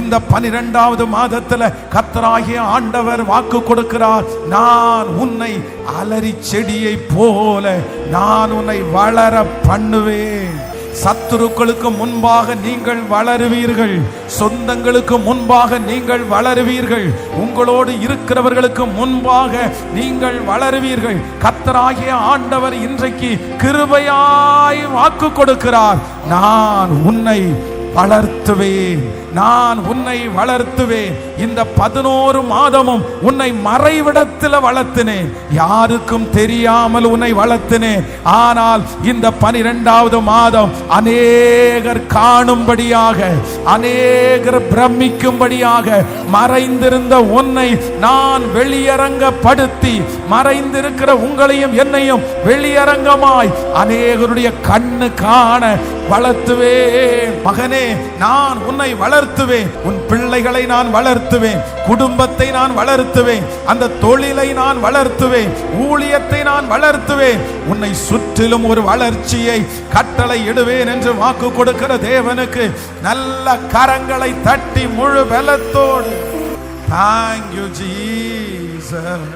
இந்த பனிரெண்டாவது மாதத்துல கத்தராகிய ஆண்டவர் வாக்கு கொடுக்கிறார். நான் உன்னை அலரி செடியை போல நான் உன்னை வளர பண்ணுவேன். சத்துருக்களுக்கு முன்பாக நீங்கள் வளருவீர்கள். சொந்தங்களுக்கு முன்பாக நீங்கள் வளருவீர்கள். உங்களோடு இருக்கிறவர்களுக்கு முன்பாக நீங்கள் வளருவீர்கள். கத்தராகிய ஆண்டவர் இன்றைக்கு கிருபையாய் வாக்கு கொடுக்கிறார். நான் உன்னை வளர்த்துவேன் நான் உன்னை வளர்த்துவேன் இந்த பதினோரு மாதமும் உன்னை மறைவிடத்தில் வளர்த்தினேன். யாருக்கும் தெரியாமல் உன்னை வளர்த்தினேன். ஆனால் இந்த பனிரெண்டாவது மாதம் அநேகர் காணும்படியாக அநேகர் பிரமிக்கும்படியாக மறைந்திருந்த உன்னை நான் வெளியரங்கப்படுத்தி மறைந்திருக்கிற உங்களையும் என்னையும் வெளியரங்கமாய் அநேகருடைய கண்ணு காண வளர்த்துவேன். மகனே நான் உன்னை வளர்த்துவேன். உன் பிள்ளைகளை நான் வளர்த்துவேன். குடும்பத்தை நான் வளர்த்துவேன். அந்த தொழிலை நான் வளர்த்துவேன். ஊழியத்தை நான் வளர்த்துவேன். உன்னை சுற்றிலும் ஒரு வளர்ச்சியை கட்டளை இடுவேன் என்று வாக்கு கொடுக்கிற தேவனுக்கு நல்ல கரங்களை தட்டி முழு பலத்தோடு. Thank you Jesus